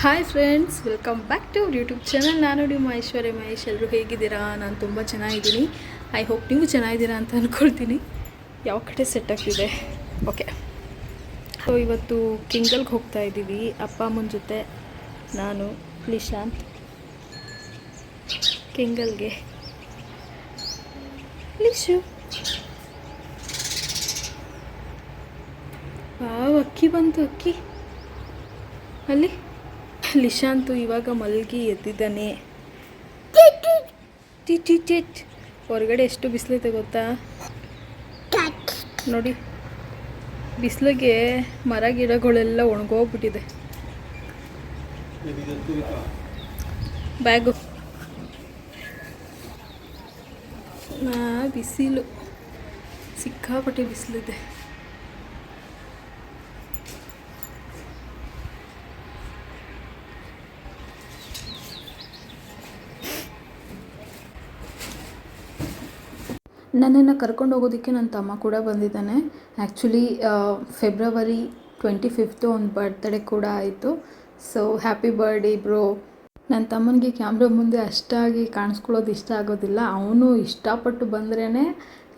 Hi friends welcome back to YouTube channel ನಾನು ನಿಮ್ಮ ಐಶ್ವರ್ಯ ಮಹೇಶ್. ಎಲ್ಲರೂ ಹೇಗಿದ್ದೀರಾ? ನಾನು ತುಂಬ ಚೆನ್ನಾಗಿದ್ದೀನಿ. ಐ ಹೋಪ್ ನೀವು ಚೆನ್ನಾಗಿದ್ದೀರಾ ಅಂತ ಅಂದ್ಕೊಳ್ತೀನಿ ಯಾವ ಕಡೆ ಸೆಟ್ ಆಗ್ತಿದೆ? ಓಕೆ ಸೊ ಇವತ್ತು ಕಿಂಗಲ್ಗೆ ಹೋಗ್ತಾ ಇದ್ದೀವಿ. ಅಪ್ಪ ಅಮ್ಮನ ಜೊತೆ ನಾನು, ನಿಶಾಂತ್. ಕಿಂಗಲ್ಗೆ ನಿಶು. ಅಕ್ಕಿ ಬಂತು, ಅಕ್ಕಿ. ಅಲ್ಲಿ. ಲಿಶಾಂತು ಇವಾಗ ಮಲಗಿ ಎದ್ದಿದ್ದಾನೆ. ಹೊರಗಡೆ ಎಷ್ಟು ಬಿಸಿಲೈತೆ ಗೊತ್ತಾ? ನೋಡಿ. ಬಿಸಿಲಿಗೆ ಮರ ಗಿಡಗಳೆಲ್ಲ ಒಣಗೋಗ್ಬಿಟ್ಟಿದೆ. ಬ್ಯಾಗು. ಬಿಸಿಲು. ಸಿಕ್ಕಾಪಟ್ಟೆ ಬಿಸಿಲಿದೆ. ನನ್ನನ್ನು ಕರ್ಕೊಂಡು ಹೋಗೋದಕ್ಕೆ ನನ್ನ ತಮ್ಮ ಕೂಡ ಬಂದಿದ್ದಾನೆ. ಆ್ಯಕ್ಚುಲಿ ಫೆಬ್ರವರಿ ಟ್ವೆಂಟಿ ಫಿಫ್ತು ಒಂದು ಬರ್ತ್ಡೇ ಕೂಡ ಆಯಿತು. ಸೊ ಹ್ಯಾಪಿ ಬರ್ಡೇ ಬ್ರೋ ನನ್ನ ತಮ್ಮನಿಗೆ ಕ್ಯಾಮ್ರಾ ಮುಂದೆ ಅಷ್ಟಾಗಿ ಕಾಣಿಸ್ಕೊಳ್ಳೋದು ಇಷ್ಟ ಆಗೋದಿಲ್ಲ. ಅವನು ಇಷ್ಟಪಟ್ಟು ಬಂದ್ರೇ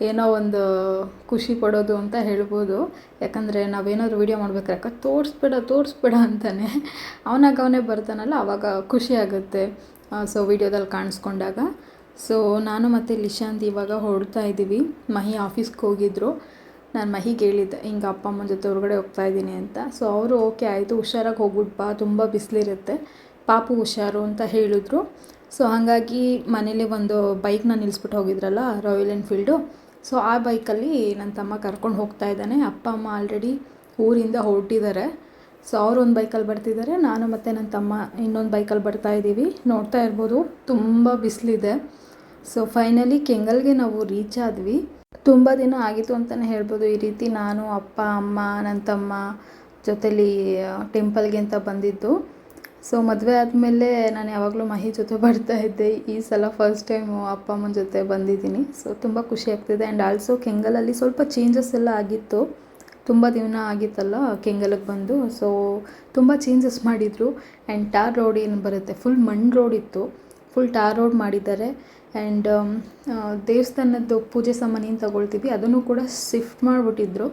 ಏನೋ ಒಂದು ಖುಷಿ ಪಡೋದು ಅಂತ ಹೇಳ್ಬೋದು. ಯಾಕಂದರೆ ನಾವೇನಾದ್ರು ವೀಡಿಯೋ ಮಾಡ್ಬೇಕಾರೆ ಅಕ್ಕ, ತೋರಿಸ್ಬೇಡ ತೋರಿಸ್ಬೇಡ ಅಂತಾನೆ. ಅವನಾಗ ಅವನೇ ಬರ್ತಾನಲ್ಲ, ಅವಾಗ ಖುಷಿ ಆಗುತ್ತೆ. ಸೊ ವೀಡಿಯೋದಲ್ಲಿ ಕಾಣಿಸ್ಕೊಂಡಾಗ. ಸೊ ನಾನು ಮತ್ತು ಲಿಶಾಂತ್ ಇವಾಗ ಹೊರಡ್ತಾ ಇದ್ದೀವಿ. ಮಹಿ ಆಫೀಸ್ಗೆ ಹೋಗಿದ್ರು. ನಾನು ಮಹಿಗೆ ಕೇಳಿದ್ದೆ ಹಿಂಗೆ ಅಪ್ಪ ಅಮ್ಮನ ಜೊತೆ ಹೊರಗಡೆ ಹೋಗ್ತಾ ಇದ್ದೀನಿ ಅಂತ. ಸೊ ಅವರು ಓಕೆ ಆಯಿತು, ಹುಷಾರಾಗಿ ಹೋಗ್ಬಿಟ್ಟು ಬಾ, ತುಂಬ ಬಿಸಿಲಿರುತ್ತೆ. ಪಾಪು ಹುಷಾರು ಅಂತ ಹೇಳಿದ್ರು. ಸೊ ಹಾಗಾಗಿ ಮನೇಲಿ ಒಂದು ಬೈಕ್ನ ನಿಲ್ಲಿಸ್ಬಿಟ್ಟು ಹೋಗಿದ್ರಲ್ಲ ರಾಯಲ್ ಎನ್ಫೀಲ್ಡು ಸೊ ಆ ಬೈಕಲ್ಲಿ ನನ್ನ ತಮ್ಮ ಕರ್ಕೊಂಡು ಹೋಗ್ತಾ ಇದ್ದಾನೆ. ಅಪ್ಪ, ಅಮ್ಮ ಆಲ್ರೆಡಿ ಊರಿಂದ ಹೊರಟಿದ್ದಾರೆ ಸೊ ಅವ್ರು ಒಂದು ಬೈಕಲ್ಲಿ ಬರ್ತಿದ್ದಾರೆ ನಾನು ಮತ್ತು ನನ್ನ ತಮ್ಮ ಇನ್ನೊಂದು ಬೈಕಲ್ಲಿ ಬರ್ತಾ ಇದ್ದೀವಿ ನೋಡ್ತಾ ಇರ್ಬೋದು, ತುಂಬ ಬಿಸಿಲಿದೆ. ಸೊ ಫೈನಲಿ ಕೆಂಗಲ್ಗೆ ನಾವು ರೀಚ್ ಆದ್ವಿ. ತುಂಬ ದಿನ ಆಗಿತ್ತು ಅಂತಲೇ ಹೇಳ್ಬೋದು. ಈ ರೀತಿ ನಾನು, ಅಪ್ಪ, ಅಮ್ಮ ನನ್ನ ತಮ್ಮ ಜೊತೇಲಿ ಟೆಂಪಲ್ಗೆ ಅಂತ ಬಂದಿದ್ದು. ಸೊ ಮದುವೆ ಆದಮೇಲೆ ನಾನು ಯಾವಾಗಲೂ ಮಹಿ ಜೊತೆ ಬರ್ತಾ ಇದ್ದೆ. ಈ ಸಲ ಫಸ್ಟ್ ಟೈಮು ಅಪ್ಪ, ಅಮ್ಮನ ಜೊತೆ ಬಂದಿದ್ದೀನಿ. ಸೊ ತುಂಬ ಖುಷಿ ಆಗ್ತಿದೆ. ಆ್ಯಂಡ್ ಆಲ್ಸೋ ಕೆಂಗಲಲ್ಲಿ ಸ್ವಲ್ಪ ಚೇಂಜಸ್ ಎಲ್ಲ ಆಗಿತ್ತು. ತುಂಬ ದಿನ ಆಗಿತ್ತಲ್ಲ ಕೆಂಗಲಿಗೆ ಬಂದು. ಸೊ ತುಂಬ ಚೇಂಜಸ್ ಮಾಡಿದರು. ಆ್ಯಂಡ್ ಟಾರ್ ರೋಡ್ ಏನು ಬರುತ್ತೆ? ಫುಲ್ ಮಣ್ಣು ರೋಡ್ ಇತ್ತು. ಫುಲ್ ಟಾರ್ ರೋಡ್ ಮಾಡಿದ್ದಾರೆ ಆ್ಯಂಡ್ ದೇವಸ್ಥಾನದ್ದು ಪೂಜೆ ಸಾಮಾನು ಏನು ತಗೊಳ್ತೀವಿ ಅದನ್ನು ಕೂಡ ಶಿಫ್ಟ್ ಮಾಡಿಬಿಟ್ಟಿದ್ರು.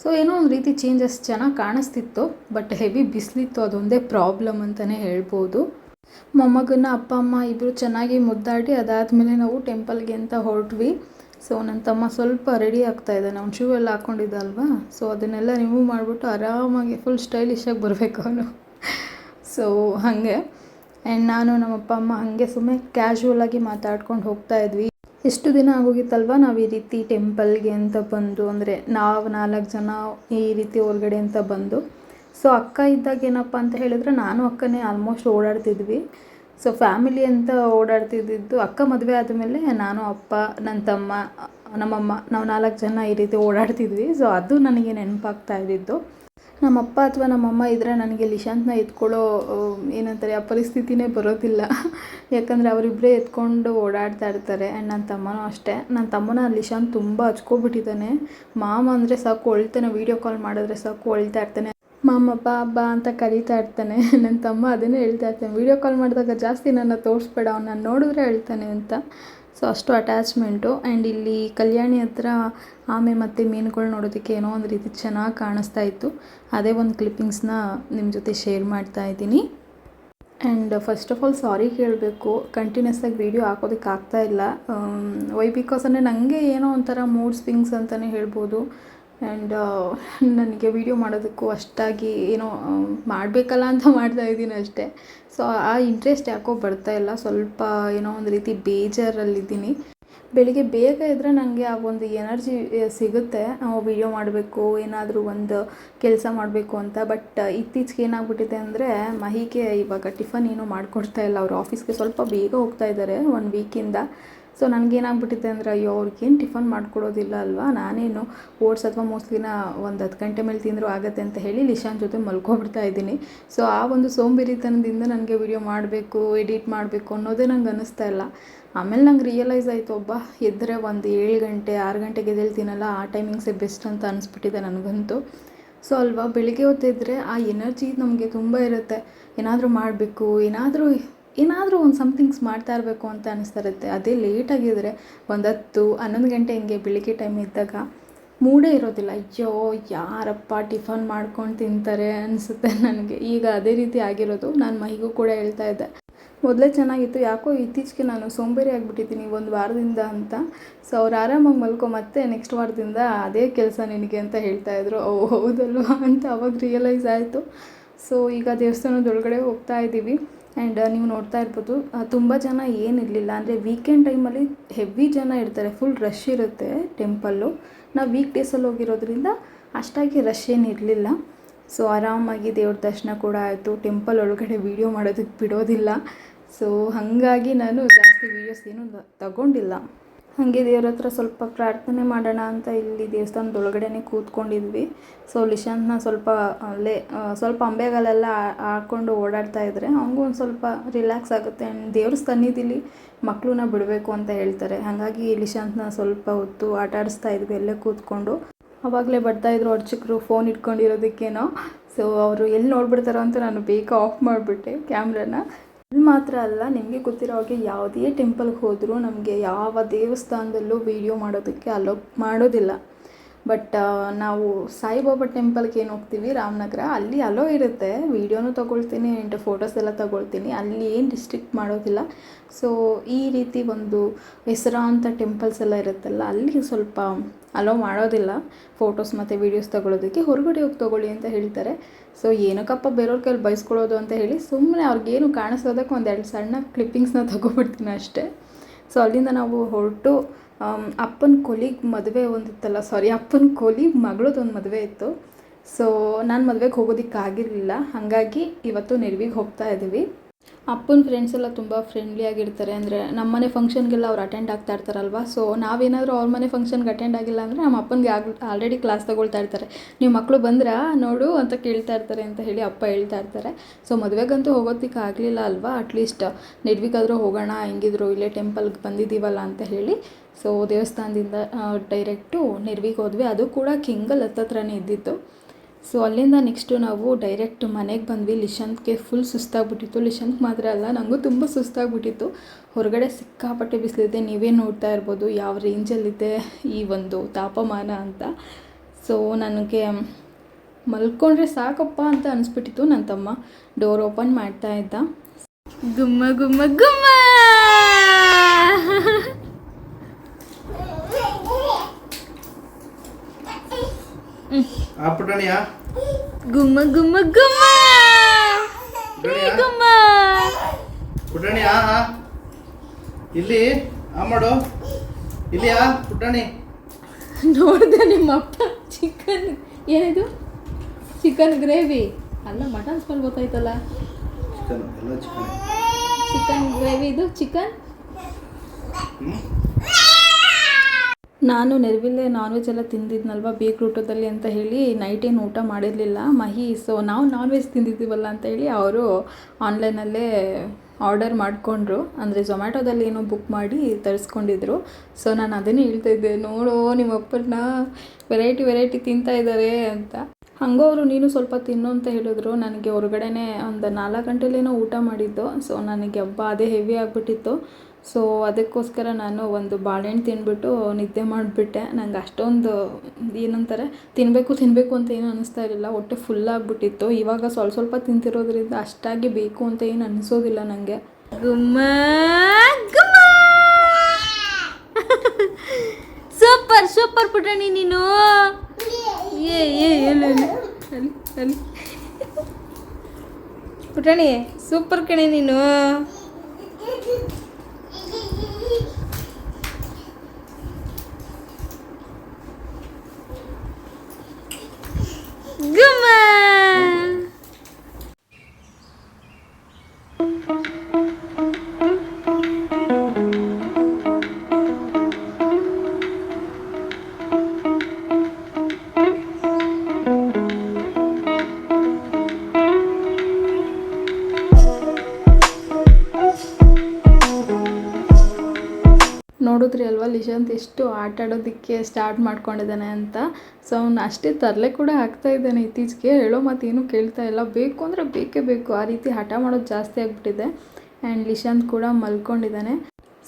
ಸೊ ಏನೋ ಒಂದು ರೀತಿ ಚೇಂಜಸ್ ಚೆನ್ನಾಗಿ ಕಾಣಿಸ್ತಿತ್ತು. ಬಟ್ ಹೆವಿ ಬಿಸಿಲಿತ್ತು, ಅದೊಂದೇ ಪ್ರಾಬ್ಲಮ್ ಅಂತಲೇ ಹೇಳ್ಬೋದು. ಮೊಮ್ಮಗನ ಅಪ್ಪ, ಅಮ್ಮ ಇಬ್ಬರು ಚೆನ್ನಾಗಿ ಮುದ್ದಾಡಿ, ಅದಾದಮೇಲೆ ನಾವು ಟೆಂಪಲ್ಗೆ ಅಂತ ಹೊರಟ್ವಿ. ಸೊ ನನ್ನ ತಮ್ಮ ಸ್ವಲ್ಪ ರೆಡಿ ಆಗ್ತಾ ಇದ್ದಾನೆ. ಅವ್ನು ಶೂ ಎಲ್ಲ ಹಾಕ್ಕೊಂಡಿದ್ದ ಅಲ್ವಾ ಸೊ ಅದನ್ನೆಲ್ಲ ರಿಮೂವ್ ಮಾಡಿಬಿಟ್ಟು ಆರಾಮಾಗಿ ಫುಲ್ ಸ್ಟೈಲಿಶಾಗಿ ಬರಬೇಕು ಅವನು. ಸೊ ಹಾಗೆ. ಆ್ಯಂಡ್ ನಾನು ನಮ್ಮ ಅಪ್ಪ ಅಮ್ಮ ಹಾಗೆ ಸುಮ್ಮನೆ ಕ್ಯಾಶುವಲಾಗಿ ಮಾತಾಡ್ಕೊಂಡು ಹೋಗ್ತಾ ಇದ್ವಿ. ಎಷ್ಟು ದಿನ ಆಗೋಗಿತ್ತಲ್ವ ನಾವು ಈ ರೀತಿ ಟೆಂಪಲ್ಗೆ ಅಂತ ಬಂದು? ಅಂದರೆ ನಾವು ನಾಲ್ಕು ಜನ ಈ ರೀತಿ ಹೊರಗಡೆ ಅಂತ ಬಂದು. ಸೊ ಅಕ್ಕ ಇದ್ದಾಗ ಏನಪ್ಪ ಅಂತ ಹೇಳಿದ್ರೆ ನಾನು ಅಕ್ಕನೇ ಆಲ್ಮೋಸ್ಟ್ ಓಡಾಡ್ತಿದ್ವಿ. ಸೊ ಫ್ಯಾಮಿಲಿ ಅಂತ ಓಡಾಡ್ತಿದ್ದಿದ್ದು ಅಕ್ಕ ಮದುವೆ ಆದಮೇಲೆ ನಾನು, ಅಪ್ಪ ನನ್ನ ತಮ್ಮ, ನಮ್ಮಮ್ಮ, ನಾವು ನಾಲ್ಕು ಜನ ಈ ರೀತಿ ಓಡಾಡ್ತಿದ್ವಿ. ಸೊ ಅದು ನನಗೆ ನೆನಪಾಗ್ತಾ ಇದ್ದಿದ್ದು. ನಮ್ಮಪ್ಪ ಅಥವಾ ನಮ್ಮಮ್ಮ ಇದ್ದರೆ ನನಗೆ ನಿಶಾಂತನ ಎತ್ಕೊಳ್ಳೋ ಏನಂತಾರೆ, ಆ ಪರಿಸ್ಥಿತಿನೇ ಬರೋದಿಲ್ಲ. ಯಾಕಂದರೆ ಅವರಿಬ್ಬರೇ ಎತ್ಕೊಂಡು ಓಡಾಡ್ತಾ ಇರ್ತಾರೆ. ಆ್ಯಂಡ್ ನನ್ನ ತಮ್ಮನೂ ಅಷ್ಟೇ. ನನ್ನ ತಮ್ಮನ ನಿಶಾಂತ್ ತುಂಬ ಹಚ್ಕೊಬಿಟ್ಟಿದ್ದಾನೆ. ಮಾಮ ಅಂದರೆ ಸಾಕು ಅಳ್ತಾನೆ ವೀಡಿಯೋ ಕಾಲ್ ಮಾಡಿದ್ರೆ ಸಾಕು ಅಳ್ತಾ ಇರ್ತಾನೆ. ಮಾಮ ಬಾ ಬಾ ಅಂತ ಕರೀತಾ ಇರ್ತಾನೆ. ನನ್ನ ತಮ್ಮ ಅದನ್ನೇ ಹೇಳ್ತಾ ಇರ್ತಾನೆ. ವೀಡಿಯೋ ಕಾಲ್ ಮಾಡಿದಾಗ ಜಾಸ್ತಿ ನನ್ನ ತೋರಿಸ್ಬೇಡ ಅವ್ನು ನೋಡಿದ್ರೆ ಹೇಳ್ತಾನೆ ಅಂತ. ಸೊ ಅಷ್ಟು ಅಟ್ಯಾಚ್ಮೆಂಟು ಆ್ಯಂಡ್ ಇಲ್ಲಿ ಕಲ್ಯಾಣಿ ಹತ್ರ ಆಮೆ ಮತ್ತು ಮೀನುಗಳು ನೋಡೋದಕ್ಕೆ ಏನೋ ಒಂದು ರೀತಿ ಚೆನ್ನಾಗಿ ಕಾಣಿಸ್ತಾ ಇತ್ತು. ಅದೇ ಒಂದು ಕ್ಲಿಪ್ಪಿಂಗ್ಸ್ನ ನಿಮ್ಮ ಜೊತೆ ಶೇರ್ ಮಾಡ್ತಾ ಇದ್ದೀನಿ. And first of all sorry ಕೇಳಬೇಕು ಕಂಟಿನ್ಯೂಸ್ ಆಗಿ ವೀಡಿಯೋ ಹಾಕೋದಕ್ಕೆ ಆಗ್ತಾ ಇಲ್ಲ. ವೈ ಬಿಕಾಸ್ ಅಂದರೆ ನನಗೆ ಏನೋ ಒಂಥರ ಮೂಡ್ ಸ್ವಿಂಗ್ಸ್ ಅಂತಲೇ ಹೇಳ್ಬೋದು. ಆ್ಯಂಡ್ ನನಗೆ ವೀಡಿಯೋ ಮಾಡೋದಕ್ಕೂ ಅಷ್ಟಾಗಿ ಏನೋ ಮಾಡಬೇಕಲ್ಲ ಅಂತ ಮಾಡ್ತಾ ಇದ್ದೀನಿ ಅಷ್ಟೇ. ಸೊ ಆ ಇಂಟ್ರೆಸ್ಟ್ ಯಾಕೋ ಬರ್ತಾ ಇಲ್ಲ. ಸ್ವಲ್ಪ ಏನೋ ಒಂದು ರೀತಿ ಬೇಜಾರಲ್ಲಿದ್ದೀನಿ. ಬೆಳಿಗ್ಗೆ ಬೇಗ ಇದ್ದರೆ ನನಗೆ ಆ ಒಂದು ಎನರ್ಜಿ ಸಿಗುತ್ತೆ. ವಿಡಿಯೋ ಮಾಡಬೇಕು, ಏನಾದರೂ ಒಂದು ಕೆಲಸ ಮಾಡಬೇಕು ಅಂತ. ಬಟ್ ಇತ್ತೀಚೆಗೆ ಏನಾಗ್ಬಿಟ್ಟಿದೆ ಅಂದರೆ, ಮಹಿಗೆ ಇವಾಗ ಟಿಫನ್ ಏನೂ ಮಾಡಿಕೊಡ್ತಾ ಇಲ್ಲ. ಅವರು ಆಫೀಸ್ಗೆ ಸ್ವಲ್ಪ ಬೇಗ ಹೋಗ್ತಾ ಇದ್ದಾರೆ ಒನ್ ವೀಕಿಂದ ಸೊ ನನಗೇನಾಗ್ಬಿಟ್ಟಿದೆ ಅಂದರೆ, ಅಯ್ಯೋ, ಅವ್ರಿಗೇನು ಟಿಫನ್ ಮಾಡಿಕೊಡೋದಿಲ್ಲ ಅಲ್ವಾ? ನಾನೇನು ಓಟ್ಸ್ ಅಥವಾ ಮೋಸ್ಟ್ಲಿನ ಒಂದು ಹತ್ತು ಗಂಟೆ ಮೇಲೆ ತಿಂದರೂ ಆಗುತ್ತೆ ಅಂತ ಹೇಳಿ ಲಿಶಾನ್ ಜೊತೆ ಮಲ್ಕೊಬಿಡ್ತಾ ಇದ್ದೀನಿ. ಸೊ ಆ ಒಂದು ಸೋಂಬೇರಿತನದಿಂದ ನನಗೆ ವಿಡಿಯೋ ಮಾಡಬೇಕು, ಎಡಿಟ್ ಮಾಡಬೇಕು ಅನ್ನೋದೇ ನಂಗೆ ಅನ್ನಿಸ್ತಾ ಇಲ್ಲ. ಆಮೇಲೆ ನಂಗೆ ರಿಯಲೈಸ್ ಆಯಿತು, ಒಬ್ಬ ಎದ್ದರೆ ಒಂದು ಏಳು ಗಂಟೆ, ಆರು ಗಂಟೆಗೆ ಎದ್ದೇಳ್ತೀನಲ್ಲ, ಆ ಟೈಮಿಂಗ್ಸೇ ಬೆಸ್ಟ್ ಅಂತ ಅನಿಸ್ಬಿಟ್ಟಿದೆ ನನಗಂತೂ. ಸೊ ಅಲ್ವಾ? ಬೆಳಿಗ್ಗೆ ಹೊತ್ತಿದ್ರೆ ಆ ಎನರ್ಜಿ ನಮಗೆ ತುಂಬ ಇರುತ್ತೆ. ಏನಾದರೂ ಮಾಡಬೇಕು, ಏನಾದರೂ ಏನಾದರೂ ಒಂದು ಸಮ್ಥಿಂಗ್ಸ್ ಮಾಡ್ತಾ ಇರಬೇಕು ಅಂತ ಅನಿಸ್ತಾ ಇರುತ್ತೆ ಅದೇ ಲೇಟಾಗಿದ್ದರೆ ಒಂದು ಹತ್ತು, ಹನ್ನೊಂದು ಗಂಟೆ ಹಿಂಗೆ ಬೆಳಿಗ್ಗೆ ಟೈಮ್ ಇದ್ದಾಗ ಮೂಡೇ ಇರೋದಿಲ್ಲ. ಅಯ್ಯೋ, ಯಾರಪ್ಪ ಟಿಫನ್ ಮಾಡ್ಕೊಂಡು ತಿಂತಾರೆ ಅನಿಸುತ್ತೆ ನನಗೆ. ಈಗ ಅದೇ ರೀತಿ ಆಗಿರೋದು. ನಾನು ಮೈಗೂ ಕೂಡ ಹೇಳ್ತಾ ಇದ್ದೆ. ಮೊದಲೇ ಚೆನ್ನಾಗಿತ್ತು. ಯಾಕೋ ಇತ್ತೀಚೆಗೆ ನಾನು ಸೋಂಬೇರಿ ಆಗಿಬಿಟ್ಟಿದ್ದೀನಿ ಒಂದು ವಾರದಿಂದ ಅಂತ. ಸೊ ಅವ್ರು ಆರಾಮಾಗಿ ಮಲ್ಕೊ, ಮತ್ತೆ ನೆಕ್ಸ್ಟ್ ವಾರದಿಂದ ಅದೇ ಕೆಲಸ ನಿನಗೆ ಅಂತ ಹೇಳ್ತಾ ಇದ್ರು. ಓ, ಹೌದಲ್ವಾ? ಅಂತ ಅವಾಗ ರಿಯಲೈಸ್ ಆಯಿತು. ಸೊ ಈಗ ದೇವಸ್ಥಾನದೊಳಗಡೆ ಹೋಗ್ತಾ ಇದ್ದೀವಿ ಆ್ಯಂಡ್ ನೀವು ನೋಡ್ತಾ ಇರ್ಬೋದು ತುಂಬ ಜನ ಏನಿರಲಿಲ್ಲ ಅಂದರೆ ವೀಕೆಂಡ್ ಟೈಮಲ್ಲಿ ಹೆವಿ ಜನ ಇರ್ತಾರೆ ಫುಲ್ ರಶ್ ಇರುತ್ತೆ ಟೆಂಪಲ್ಲು ನಾವು ವೀಕ್ ಡೇಸಲ್ಲಿ ಹೋಗಿರೋದ್ರಿಂದ ಅಷ್ಟಾಗಿ ರಶ್ ಏನಿರಲಿಲ್ಲ ಸೊ ಆರಾಮಾಗಿ ದೇವ್ರ ದರ್ಶನ ಕೂಡ ಆಯಿತು. ಟೆಂಪಲ್ ಒಳಗಡೆ ವೀಡಿಯೋ ಮಾಡೋದಕ್ಕೆ ಬಿಡೋದಿಲ್ಲ. ಸೊ ಹಾಗಾಗಿ ನಾನು ಜಾಸ್ತಿ ವೀಡಿಯೋಸ್ ಏನೂ ತಗೊಂಡಿಲ್ಲ. ಹಾಗೆ ದೇವ್ರ ಹತ್ರ ಸ್ವಲ್ಪ ಪ್ರಾರ್ಥನೆ ಮಾಡೋಣ ಅಂತ ಇಲ್ಲಿ ದೇವಸ್ಥಾನದ ಒಳಗಡೆನೇ ಕೂತ್ಕೊಂಡಿದ್ವಿ. ಸೊ ಲಿಶಾಂತ್ನ ಸ್ವಲ್ಪ ಅಲ್ಲೇ ಸ್ವಲ್ಪ ಅಂಬೆಗಳೆಲ್ಲ ಹಾಕ್ಕೊಂಡು ಓಡಾಡ್ತಾ ಇದ್ದರೆ ಅವಂಗೂ ಒಂದು ಸ್ವಲ್ಪ ರಿಲ್ಯಾಕ್ಸ್ ಆಗುತ್ತೆ. ಆ್ಯಂಡ್ ದೇವ್ರ ಸನ್ನಿಧಿಲಿ ಮಕ್ಕಳನ್ನ ಬಿಡಬೇಕು ಅಂತ ಹೇಳ್ತಾರೆ. ಹಾಗಾಗಿ ಲಿಶಾಂತ್ನ ಸ್ವಲ್ಪ ಹೊತ್ತು ಆಟ ಆಡಿಸ್ತಾ ಇದ್ವಿ, ಅಲ್ಲೇ ಕೂತ್ಕೊಂಡು. ಅವಾಗಲೇ ಬರ್ತಾಯಿದ್ರು ಅರ್ಚಕರು ಫೋನ್ ಇಟ್ಕೊಂಡಿರೋದಕ್ಕೇನೋ. ಸೊ ಅವರು ಎಲ್ಲಿ ನೋಡ್ಬಿಡ್ತಾರೋ ಅಂತ ನಾನು ಬೇಗ ಆಫ್ ಮಾಡಿಬಿಟ್ಟೆ ಕ್ಯಾಮ್ರಾನ. ಇಲ್ಲಿ ಮಾತ್ರ ಅಲ್ಲ, ನಿಮಗೆ ಗೊತ್ತಿರೋ ಹಾಗೆ ಯಾವುದೇ ಟೆಂಪಲ್ಗೆ ಹೋದರೂ ನಮಗೆ ಯಾವ ದೇವಸ್ಥಾನದಲ್ಲೂ ವೀಡಿಯೋ ಮಾಡೋದಕ್ಕೆ ಅಲೋ ಮಾಡೋದಿಲ್ಲ. ಬಟ್ ನಾವು ಸಾಯಿಬಾಬಾ ಟೆಂಪಲ್ಗೆ ಏನು ಹೋಗ್ತೀವಿ? ರಾಮನಗರ. ಅಲ್ಲಿ ಅಲೋ ಇರುತ್ತೆ. ವೀಡಿಯೋನೂ ತೊಗೊಳ್ತೀನಿ ಆ್ಯಂಡ್ ಫೋಟೋಸ್ ಎಲ್ಲ ತೊಗೊಳ್ತೀನಿ. ಅಲ್ಲಿ ಏನು ರಿಸ್ಟ್ರಿಕ್ಟ್ ಮಾಡೋದಿಲ್ಲ. ಸೊ ಈ ರೀತಿ ಒಂದು ಹೆಸರಾಂತ ಟೆಂಪಲ್ಸ್ ಎಲ್ಲ ಇರುತ್ತಲ್ಲ, ಅಲ್ಲಿ ಸ್ವಲ್ಪ ಅಲೋ ಮಾಡೋದಿಲ್ಲ. ಫೋಟೋಸ್ ಮತ್ತು ವೀಡಿಯೋಸ್ ತೊಗೊಳೋದಕ್ಕೆ ಹೊರಗಡೆ ಹೋಗಿ ತೊಗೊಳ್ಳಿ ಅಂತ ಹೇಳ್ತಾರೆ. ಸೊ ಏನಕ್ಕಪ್ಪ ಬೇರೆಯವ್ರ ಕೈಲಿ ಬಯಸ್ಕೊಳ್ಳೋದು ಅಂತ ಹೇಳಿ ಸುಮ್ಮನೆ ಅವ್ರಿಗೇನು ಕಾಣಿಸೋದಕ್ಕೆ ಒಂದೆರಡು ಸಣ್ಣ ಕ್ಲಿಪ್ಪಿಂಗ್ಸ್ನ ತೊಗೊಬಿಡ್ತೀನಿ ಅಷ್ಟೇ. ಸೊ ಅಲ್ಲಿಂದ ನಾವು ಹೊರಟು ಅಪ್ಪನ ಕೊಲಿಗೆ ಮದುವೆ ಒಂದಿತ್ತಲ್ಲ ಸಾರಿ ಅಪ್ಪನ ಕೊಲಿಗೆ ಮಗಳದೊಂದು ಮದುವೆ ಇತ್ತು. ಸೊ ನಾನು ಮದುವೆಗೆ ಹೋಗೋದಕ್ಕಾಗಿರಲಿಲ್ಲ. ಹಾಗಾಗಿ ಇವತ್ತು ನೆರವಿಗೆ ಹೋಗ್ತಾ ಇದ್ದೀವಿ ಅಪ್ಪನ ಫ್ರೆಂಡ್ಸ್ ಎಲ್ಲ ತುಂಬ ಫ್ರೆಂಡ್ಲಿ ಆಗಿರ್ತಾರೆ. ಅಂದರೆ ನಮ್ಮ ಮನೆ ಫಂಕ್ಷನ್ಗೆಲ್ಲ ಅವ್ರು ಅಟೆಂಡ್ ಆಗ್ತಾ ಇರ್ತಾರಲ್ವ? ಸೊ ನಾವೇನಾದರೂ ಅವ್ರ ಮನೆ ಫಂಕ್ಷನ್ಗೆ ಅಟೆಂಡ್ ಆಗಿಲ್ಲ ಅಂದರೆ ನಮ್ಮ ಅಪ್ಪನಿಗೆ ಆಗ್ ಆಲ್ರೆಡಿ ಕ್ಲಾಸ್ ತಗೊಳ್ತಾ ಇರ್ತಾರೆ. ನೀವು ಮಕ್ಕಳು ಬಂದ್ರಾ? ನೋಡು ಅಂತ ಕೇಳ್ತಾ ಇರ್ತಾರೆ ಅಂತ ಹೇಳಿ ಅಪ್ಪ ಹೇಳ್ತಾ ಇರ್ತಾರೆ. ಸೊ ಮದುವೆಗಂತೂ ಹೋಗೋದಕ್ಕೆ ಆಗಲಿಲ್ಲ ಅಲ್ವಾ? ಅಟ್ಲೀಸ್ಟ್ ನೆಡ್ವಿಗಾದರೂ ಹೋಗೋಣ, ಹೆಂಗಿದ್ರು, ಇಲ್ಲೇ ಟೆಂಪಲ್ಗೆ ಬಂದಿದ್ದೀವಲ್ಲ ಅಂತ ಹೇಳಿ. ಸೊ ದೇವಸ್ಥಾನದಿಂದ ಡೈರೆಕ್ಟು ನೆರವಿಗೆ ಹೋದ್ವಿ. ಅದು ಕೂಡ ಕಿಂಗಲ್ ಹತ್ತತ್ರನೇ ಇದ್ದಿತ್ತು. ಸೊ ಅಲ್ಲಿಂದ ನೆಕ್ಸ್ಟು ನಾವು ಡೈರೆಕ್ಟ್ ಮನೆಗೆ ಬಂದ್ವಿ. ಲಿಶಾಂತ್ಗೆ ಫುಲ್ ಸುಸ್ತಾಗ್ಬಿಟ್ಟಿತ್ತು. ಲಿಶಾಂತ್ ಮಾತ್ರ ಅಲ್ಲ ನನಗೂ ತುಂಬ ಸುಸ್ತಾಗ್ಬಿಟ್ಟಿತ್ತು. ಹೊರಗಡೆ ಸಿಕ್ಕಾಪಟ್ಟೆ ಬಿಸಿಲಿದೆ. ನೀವೇ ನೋಡ್ತಾ ಇರ್ಬೋದು ಯಾವ ರೇಂಜಲ್ಲಿದೆ ಈ ಒಂದು ತಾಪಮಾನ ಅಂತ. ಸೊ ನನಗೆ ಮಲ್ಕೊಂಡ್ರೆ ಸಾಕಪ್ಪ ಅಂತ ಅನಿಸ್ಬಿಟ್ಟಿತ್ತು ನನ್ನ ತಮ್ಮ. ಡೋರ್ ಓಪನ್ ಮಾಡ್ತಾ ಇದ್ದ. ಗುಮ್ಮ ಗುಮ್ಮ ಗುಮ್ಮ! ಆ ಪುಟಾಣಿಯಾ ಗುಮ್ಮ ಗುಮ್ಮ ಗುಮ್ಮ. ಗುಮ್ಮ. ಪುಟಾಣಿಯಾ ಆ? ಇಲ್ಲಿ ಆ ಮಾಡು. ಆ ಪುಟಾಣಿ ನಿಮ್ಮ ನಿಮ್ಮಪ್ಪ ಚಿಕನ್ ಏನಿದು? Chicken gravy. ಅಲ್ಲ ಮಟನ್ ಸ್ಮೆಲ್ ಗೊತ್ತಾಯ್ತಲ್ಲ. ಚಿಕನ್ ಗ್ರೇವಿ ಇದು ಚಿಕನ್? ನಾನು ನೆರವಿಲ್ಲೇ ನಾನ್ ವೆಜ್ ಎಲ್ಲ ತಿಂದಿದ್ನಲ್ವ ಬೇಕ್ ರೂಟದಲ್ಲಿ ಅಂತ ಹೇಳಿ ನೈಟ್ ಏನು ಊಟ ಮಾಡಿರಲಿಲ್ಲ. ಮಹಿ ಸೊ ನಾವು ನಾನ್ ವೆಜ್ ತಿಂದಿದ್ದೀವಲ್ಲ ಅಂತ ಹೇಳಿ ಅವರು ಆನ್ಲೈನಲ್ಲೇ ಆರ್ಡರ್ ಮಾಡಿಕೊಂಡ್ರು. ಅಂದರೆ ಝೊಮ್ಯಾಟೊದಲ್ಲಿ ಏನೋ ಬುಕ್ ಮಾಡಿ ತರಿಸ್ಕೊಂಡಿದ್ರು. ಸೊ ನಾನು ಅದನ್ನೇ ಹೇಳ್ತಾ ಇದ್ದೆ, ನೋಡು ನಿಮ್ಮ ಅಪ್ಪನ ವೆರೈಟಿ ವೆರೈಟಿ ತಿಂತಾ ಇದ್ದಾರೆ ಅಂತ. ಹಂಗೋ ಅವರು ನೀನು ಸ್ವಲ್ಪ ತಿನ್ನು ಅಂತ ಹೇಳಿದ್ರು. ನನಗೆ ಹೊರಗಡೆನೇ ಒಂದು ನಾಲ್ಕು ಗಂಟೆಲೇನೋ ಊಟ ಮಾಡಿದ್ದು. ಸೊ ನನಗೆ ಹಬ್ಬ ಅದೇ ಹೆವಿ ಆಗಿಬಿಟ್ಟಿತ್ತು. ಸೊ ಅದಕ್ಕೋಸ್ಕರ ನಾನು ಒಂದು ಬಾಳೆಹಣ್ಣು ತಿಂದ್ಬಿಟ್ಟು ನಿದ್ದೆ ಮಾಡಿಬಿಟ್ಟೆ. ನಂಗೆ ಅಷ್ಟೊಂದು ಏನಂತಾರೆ ತಿನ್ನಬೇಕು ತಿನ್ನಬೇಕು ಅಂತ ಏನು ಅನ್ನಿಸ್ತಾ ಇರಲಿಲ್ಲ. ಹೊಟ್ಟೆ ಫುಲ್ ಆಗಿಬಿಟ್ಟಿತ್ತು. ಇವಾಗ ಸ್ವಲ್ಪ ಸ್ವಲ್ಪ ತಿಂತಿರೋದ್ರಿಂದ ಅಷ್ಟಾಗಿ ಬೇಕು ಅಂತ ಏನು ಅನಿಸೋದಿಲ್ಲ ನನಗೆ ಸೂಪರ್ ಸೂಪರ್ ಪುಟಾಣಿ ನೀನು. ಏ ಏ ಪುಟಣಿ, ಸೂಪರ್ ಕಣೆ ನೀನು. ಗುಮ್ಮ ನೋಡಿದ್ರಿ ಅಲ್ವಾ? ಲಿಶಾಂತ್ ಎಷ್ಟು ಆಟ ಆಡೋದಕ್ಕೆ ಸ್ಟಾರ್ಟ್ ಮಾಡ್ಕೊಂಡಿದ್ದಾನೆ ಅಂತ. ಸೊ ಅವ್ನು ಅಷ್ಟೇ ತರಲೆ ಕೂಡ ಆಗ್ತಾ ಇದ್ದಾನೆ ಇತ್ತೀಚೆಗೆ. ಹೇಳೋ ಮಾತೇನು ಕೇಳ್ತಾ ಇಲ್ಲ. ಬೇಕು ಅಂದರೆ ಬೇಕೇ ಬೇಕು. ಆ ರೀತಿ ಹಠ ಮಾಡೋದು ಜಾಸ್ತಿ ಆಗಿಬಿಟ್ಟಿದೆ. ಆ್ಯಂಡ್ ಲಿಶಾಂತ್ ಕೂಡ ಮಲ್ಕೊಂಡಿದ್ದಾನೆ.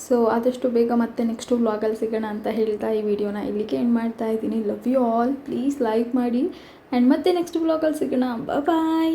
ಸೊ ಆದಷ್ಟು ಬೇಗ ಮತ್ತೆ ನೆಕ್ಸ್ಟು ವ್ಲಾಗಲ್ಲಿ ಸಿಗೋಣ ಅಂತ ಹೇಳ್ತಾ ಈ ವಿಡಿಯೋನ ಇಲ್ಲಿಗೆ ಎಂಡ್ ಮಾಡ್ತಾ ಇದ್ದೀನಿ. Love you all please like ಮಾಡಿ. ಆ್ಯಂಡ್ ಮತ್ತೆ ನೆಕ್ಸ್ಟ್ ವ್ಲಾಗಲ್ಲಿ ಸಿಗೋಣ. ಬಾಯ್